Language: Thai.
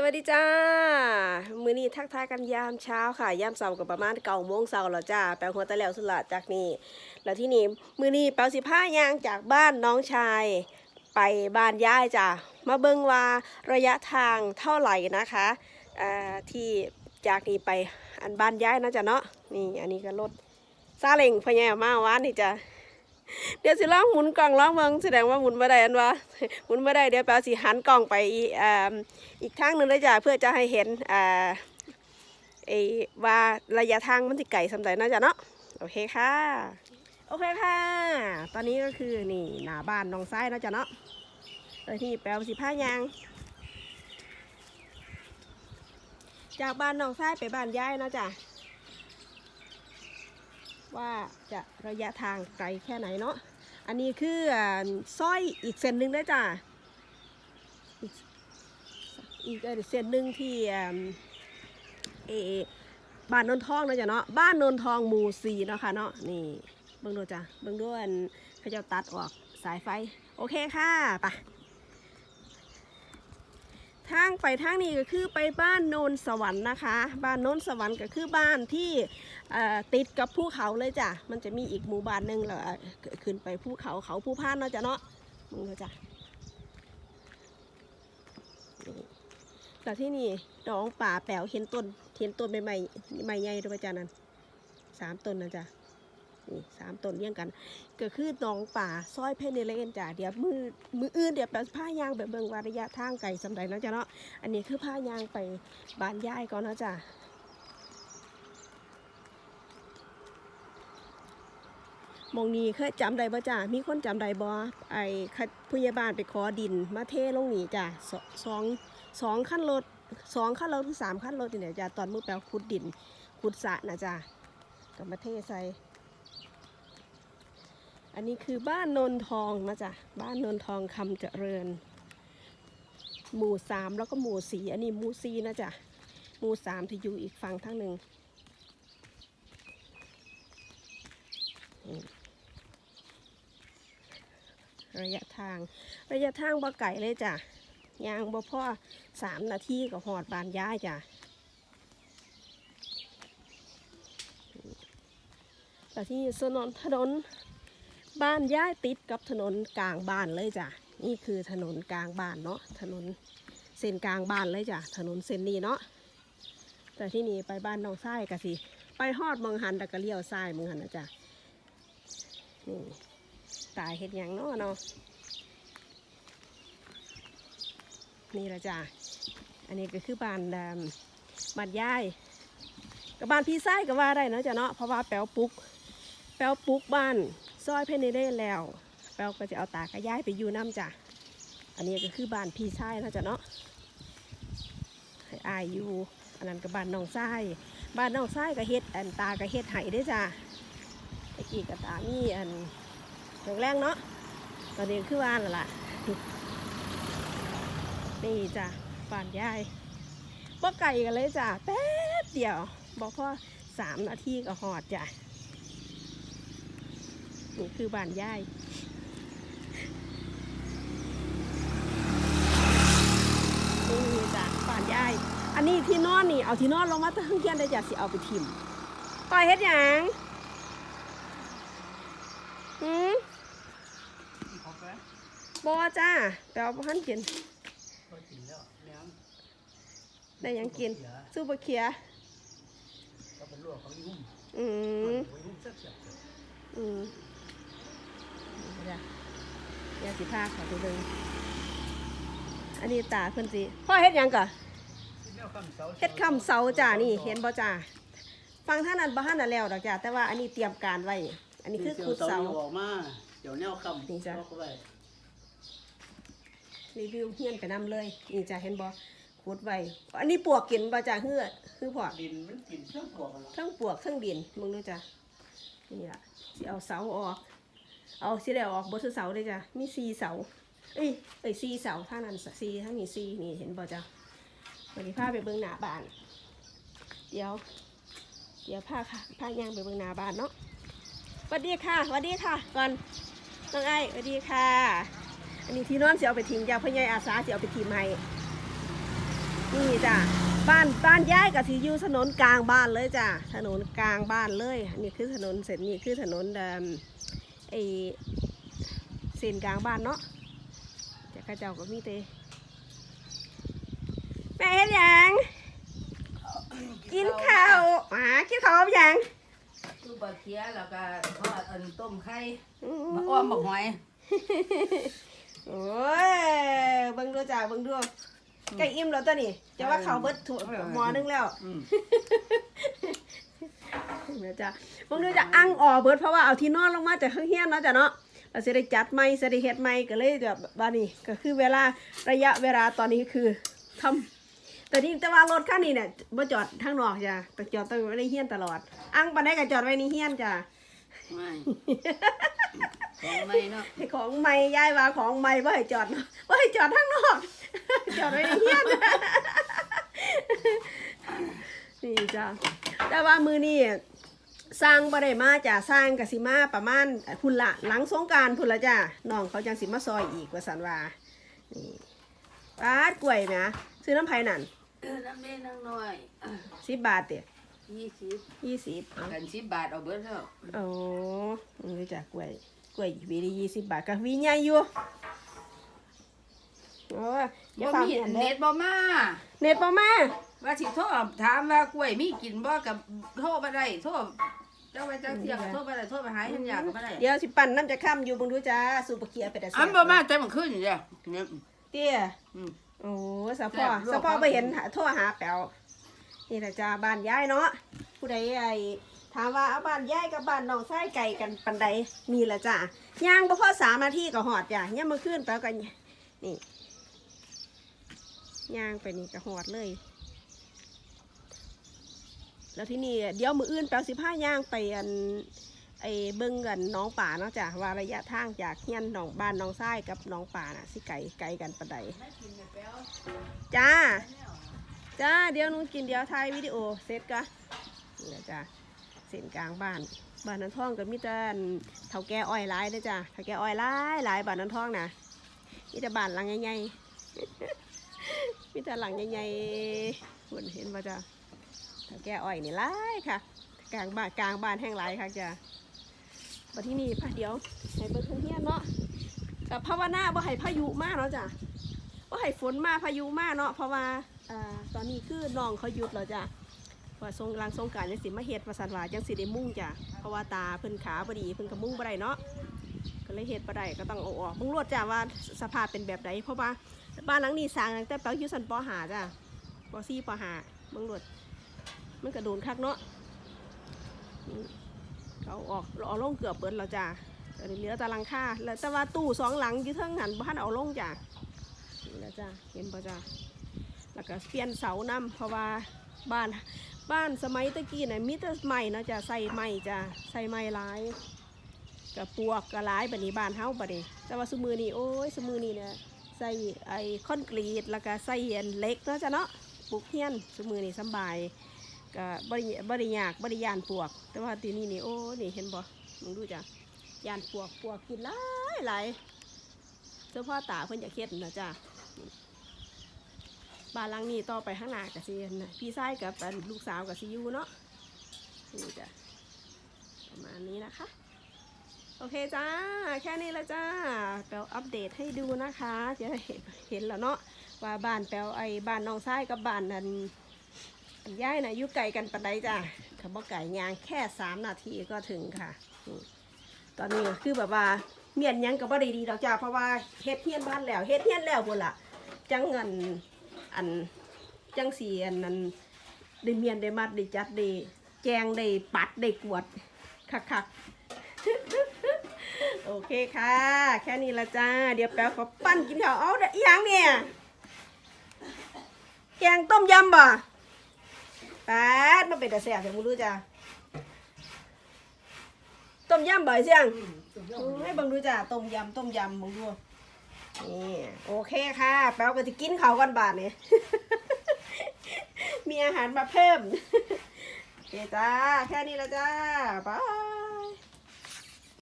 สวัสดีจ้า มือนี้ทักทายกันยามเช้าค่ะ ยามเช้ากับประมาณเก้าโมงเช้าแล้วจ้า แปลหัวตะแล้วสุดละจากนี้ แล้วที่นี่มือนี้แปลสิผ้ายางจากบ้านน้องชาย ไปบ้านย่ายจ้ามาเบิงว่าระยะทางเท่าไหร่นะคะอ่าที่จากนี้ไปอันบ้านย่ายนะจ้ะเนาะนี่อันนี้ก็รถซาเล้งพะแย่มาวานนี่จ้ะ เดี๋ยวสิลองหมุนกล่องลองเมืองแสดงว่าหมุนไม่ได้อันวะหมุนไม่ได้เดี๋ยวแปลสิหันกล่องไปอีกทางหนึ่งเลยจ้ะเพื่อจะให้เห็นไอ้ว่าระยะทางมันสิไก่สำใจน่าจะเนาะโอเคค่ะโอเคค่ะ ตอนนี้ก็คือนี่หน้าบ้านน้องซ้ายนะจ๊ะเนาะโดยที่แปลสิผ้ายาง จากบ้านน้องซ้ายไปบ้านย้ายนะจ๊ะ ว่าจะระยะทางไกลแค่ไหนเนาะ อันนี้คือสร้อยอีกเส้นหนึ่งได้จ้ะ อีกเส้นหนึ่งที่เอบ้านนนทองนะจ๊ะเนาะ บ้านนนทองหมู่สี่เนาะค่ะเนาะ นี่เบิ่งดูจ้ะ เบิ่งดูอันเขาเจะตัดออกสายไฟ โอเคค่ะ ไป ทางไปทางนี้ก็คือไปบ้านโนนสวรรค์นะคะ บ้านโนนสวรรค์ก็คือบ้านที่ติดกับภูเขาเลยจ้ะ มันจะมีอีกหมู่บ้านหนึ่งแล้วอะขึ้นไปภูเขาเขาภูพานเนาะจ้ะเนาะมึงเนาะจ้ะแต่ที่นี่น้องป่าแป๋วเห็นต้นเห็นต้นใหม่ๆใหม่ใหญ่ด้วยจ้ะนั่นสามต้นนะจ้ะ นี่สามต้นเรียงกัน ก็คือน้องป่าซอยเพนเนเลนจ้ะเดี๋ยวมือมืออื่นเดี๋ยวแปลผ้ายางแบบเบิ่งวาระยะทางไกลสำใดเนาะจ้ะเนาะอันนี้คือผ้ายางไปบ้านยายก่อนเนาะจ้ะมองนี้เคยจำได้บ่จ้ามีคนจำได้บ่ไอ้ผู้ใหญ่บ้านไปขอดิน มาเทลงนี่จ้ะสสองสองขั้นรถสองขั้นรถหรือสามขั้นรถนี่จ้ะตอนมือแปลขุดดินขุดสระนะจ้ะก็มาเทใส่ อันนี้คือบ้านนนทองนะจ้ะบ้านนนทองคำเจริญ หมู่สามแล้วก็หมู่สี่อันนี้หมู่สี่นะจ้ะหมู่สามที่อยู่อีกฝั่งทั้งหนึ่งระยะทาง ระยะทางบ่ไก่เลยจ้ะยางบ่พ่อสามนาทีก็หอดบานย้ายจ้ะแต่ที่ถนนถนน บ้านย้ายติดกับถนนกลางบ้านเลยจ้ะ นี่คือถนนกลางบ้านเนาะ ถนนเส้นกลางบ้านเลยจ้ะ ถนนเส้นนี้เนาะ แต่ที่นี่ไปบ้านน้องไส้กะสิ ไปฮอดมืองหันต่ก็เลี้ยวซ้มืองหันนะจ้ะ นี่ตายเห็ดยังเนาะเนาะ นี่ละจ้ะ อันนี้ก็คือบ้านบ้านยายกับบ้านพี่ไส้ก็ว่าได้เนาะจ้ะเนาะ เพราะว่าแป๋วปลุกแป๋วปลุกบ้าน ซอยเพนเนได้แล้วแป๋วก็จะเอาตากระย้ายไปอยู่น้ำจ้ะอันนี้ก็คือบ้านพี่ไส้นาะจ้ะเนาะให้อายอยู่อันนั้นก็บ้านน้องไส้บ้านน้องไส้ก็เฮ็ดอันตาก็เฮ็ดไห้ได้จ้ะตะกี้ก็ตามีอันแข็งแรงเนาะตอนนี้คือว่านละล่ะนี่จ้ะป่านยายบ่ไก่กันเลยจ้ะแป๊บเดียวบอกพ่อสามนาทีก็หอดจ้ะ นี่คือบ้านยายนี่จ้ะบ้านยาย อันนี้ที่นอนนี่เอาที่นอนลงมาตั้งเทียนได้จ้ะสิเอาไปทิมปล่อยเฮ็ดหยังหืมเขาแป๊ะบอจ้าแปลว่าบ่ทันกินก็กินแล้วเลี้ยงได้หยังกินเสียสู้บะเขียก็เป็นลวกเขายุ่งอืมยุ่งเสียเสียอืมนี่ จ้ะยาสีผ้าขอตัวหนึงอันนี้ตาเพิ่นสิพ่อเฮ็ดหยังก่ะแนวคำเสาเฮ็ดคำเสาจ้านี่เห็นบ่จ้าฟังท่านั้นบ่ทันน่ะแล้วดอกจ้าแต่ว่าอันนี้เตรียมการไว้ อันนี้คือขุดเสาออกมาเดี๋ยวแนวคำนี่จ้ะเข้าไปรีวิวเฮียนไปนํเลยนี่จ้าเห็นบ่ขุดไว้อันนี้ปวกกินบ่จ้าเฮือคือพอดินมันกินเครื่องปวกกันละทั้งปวกทั้งดินมึงดูจ้ะนี่ล่ะสิเอาเสาออก เอาสิได้ออกบนเสาเลยจ้ะมีสี่เสาเอ้ยเอ้ยสี่เสาท่านั้นสี่ทั้งนี้สี่นี่เห็นบ่จ้ะวันนี้พาไปเบิ่งหน้าบ้าน เดี๋ยว เดี๋ยวพาค่ะพายางไปเบิ่งหน้าบ้านเนาะสวัสดีค่ะสวัสดีค่ะ ก่อนน้องไอ้สวัสดีค่ะ อันนี้ที่นอนสิเอาไปทิ้งจ้ะพ่อใหญ่อาสาสิเอาไปทิ้งให้นี่จ้ะบ้านบ้านย้ายกับที่อยู่ถนนกลางบ้านเลยจ้ะถนนกลางบ้านเลยอันนี่คือถนนเส้นนี้คือถนนเดิม ไอเส้นกลางบ้านเนาะจะกระเจ้าก็มีเตแม่เห็นยังกินข้าวหมากินข้าวหรือยังคือบะเคียแล้วก็ทอดอันต้มไข่อืมะอ้อมบะหอยโอ้ยเบิ่งดูจ้ะเบิ่งดูใกล้อิ่มแล้วตัวนี้จะว่าเขาวเบิดถั่วหมอนึงแล้ว อืมเดี๋ยวจ้ะเบิ่งดูจ้ะอังออกเบิดเพราะว่าเอาที่นอนลงมาจากข้างเฮียนเนาะจ้ะเนาะเราจะได้จัดใหม่จะได้เฮ็ดใหม่ก็เลยแบบบานี้ก็คือเวลาระยะเวลาตอนนี้คือทำแต่นี่แต่ว่ารถคันนี้เนี่ยบ่จอดทางนอกจ้ะแต่จอดตั้งไว้ในเฮียนตลอด อังปานใดก็จอดไว้ในเฮียนจ้ะไม่ของไม่เนาะให้ของใหม่ย้ายว่าของใหม่บ่ให้จอดเนาะบ่ให้จอดทางนอก จอดไว้ในเฮียนนี่จ้ะแต่ว่ามือนี่ สร้างบ่ได้มาจ้ะสร้างกสิมาประมาณพุ่นละหลังสงกรารพุ่นละจ้ะน้องเขาจังสิมาซอยอีกว่าสันว่านี่ปาดกล้วยแหมซื้อน้ำไผ่นั่นเออน้ำเล่นน้ำน้อยสิบบาทเดียยี่สิบยี่สิบเอากันสิบบาทเอาเบิดแล้วโอ้นี่จ้ะกล้วยกล้วยหวีละยี่สิบบาทก็หวีใหญ่อยู่โอ้ยอย่าบ่ฟังมีเห็นเด้เน็ตบ่มาเน็ตบ่มาว่าสิโทรถามว่ากล้วยมีกินบ่กับโทรบ่ได้โทรเจ้าไปเจ้าเที่ยงโทรบ่ได้โทรไปหาเห็นยากก็บ่ได้เดี๋ยวสิปั่นน้ำจะข้ามอยู่เบิ่งดูจ้าสูบปะเกียไปแต่อันบ่มาแต่มันขึ้นจ้ะเนี่ย เตี้ยอืม โอ้สะพอแซ่บลวกสะพอเอาไปเห็นหาโทรหาแป๋วนี่แหละจ้าบ้านย้ายเนาะผู้ใดไอ้ถามว่าเอาบ้านย้ายกับบ้านน้องชายไก่กันปันใดนี่แหละจ้าย่างบ่พอสามนาทีก็หอดจ้ะย่ามมื้อคืนแป๋วกันนี่ย่างไปนี่ก็หอดเลย แล้วที่นี่เดี๋ยวมืออื่นแป๋วสิพาย่างไปอันไอ้เบิ่งกันน้องป่าเนาะจ้ะว่าระยะทางจากเฮียนหนองบ้านหน้องทรายกับหน้องป่าน่ะสิไกลไกลกันปานใดจ้าจ้าเดี๋ยวนูกินเดี๋ยวถ่ายวิดีโอเสร็จก็นี่แหละจ้ะเส้นกลางบ้านบ้านนั้นท่องก็มีแต่อันเถาแก่อ้อยหลายเด้อจ้ะเถาแก่อ้อยหลายหลายบ้านนั้นท่องนะมีแต่บ้านหลังใหญ่ๆมีแต่หลังใหญ่ๆคุณเห็นป่ะจ้ะถ้าแก้อ้อยนี่หลายค่ะกลางบ้านกลางบ้านแห้งหลายค่ะจ้ะมาที่นี่พะเดี๋ยวให้เบิ่งเฮียนเนาะกับภาวนาบ่ให้พายุมากเนาะจ้ะบ่ให้ฝนมาพายุมากเนาะเพราะว่าอ่าตอนนี้คือน้องเขาหยุดแล้วจ้ะว่าสงรางสงการยังสิมาเฮ็ดว่าสันว่าจังสิได้มุ่งจ้ะเพราะว่าตาเพิ่นขาบ่ดีเพิ่นก็มุ่งบ่ได้เนาะก็เลยเฮ็ดบ่ได้ก็ต้องเอาออกเบิ่งรวดจ้ะว่าสภาพเป็นแบบใดเพราะว่าบ้านหลังนี้สร้างตั้งแต่แป๊วอยู่ชั้นป .5 จ้ะป .4 ป .5 เบิ่งรวด มันกระโดนคักเนาะเขาออกเอาลงเกือบเบิดแล้วจ้าแต่เหลือต่หลังคาแล้วแต่ว่าตู้สองหลังยู่เทิงหันบ้านเอาลงจ้านี่แหล้วจ้าเห็นปะจ้าแล้วก็เปลี่ยนเสานํเพราะว่าบ้านบ้านสมัยตะกี้น่ะมีแต่ไม้เนาะจ้าใส่ไม้จ้าใส่ไม้หลายกับปวกกับหลายแบบนี้บ้านเฮาบัดนี้แต่ว่าสมือนี้โอ้ยสมือนี้เนี่ยใส่ไอ้คอนกรีตแล้วก็ใส่อันเล็กเนาะจ้าเนาะปลูกเฮียนสมือนี้สบาย ก็บริบริยากบริยานปวก แต่ว่าทีนี้นี่โอ้นี่เห็นบ่มึงดูจ้ะยานปวกปวกกินหลายหลายเสื้อพ่อตาเพิ่นจะเคล็ดนะจ้ะบ้านหลังนี้ต่อไปข้างหน้ากับซีนะพี่ชายกับอันลูกสาวกับซียูเนาะนี่จ้ะประมาณนี้นะคะ โอเคจ้า แค่นี้ละจ้าแปลอัปเดตให้ดูนะคะ จะเห็นเห็นแล้วเนาะว่าบ้านแปลไอ้บ้านน้องชายกับบ้านนั้น ย้ายนะอยู่ไกลกันปันใดจ้ะขับไก่ยางแค่สามนาทีก็ถึงค่ะ ตอนนี้คือแบบว่าเมียนยังกับบ่ด้ดีดอกจ้าเพราะว่าเฮ็ดเฮียนบ้านแล้วเฮ็ดเฮียนแล้วพุ่นล่ะ จังเงินอันจังสีอันนั้นได้เมียนได้มัดได้จัดได้แจงได้ปัดได้กวดคักๆโอเคค่ะ แค่นี้ละจ้า เดี๋ยวแป๊บขอปั้นกินข้าวเอาเด้ยังเนี่ย แกงต้มยำบ่ ปาดมาเป็นแต่แสบแต่มูรู้จ้ะต้มยำบ่อยเสียงให้บังดูจ้ะต้มยำต้มยำบังดูนี่โอเคค่ะ แป๊วก็จะกินเขากันบาทเนี่ยมีอาหารมาเพิ่มโอเคจ้า แค่นี้ละจ้าบาย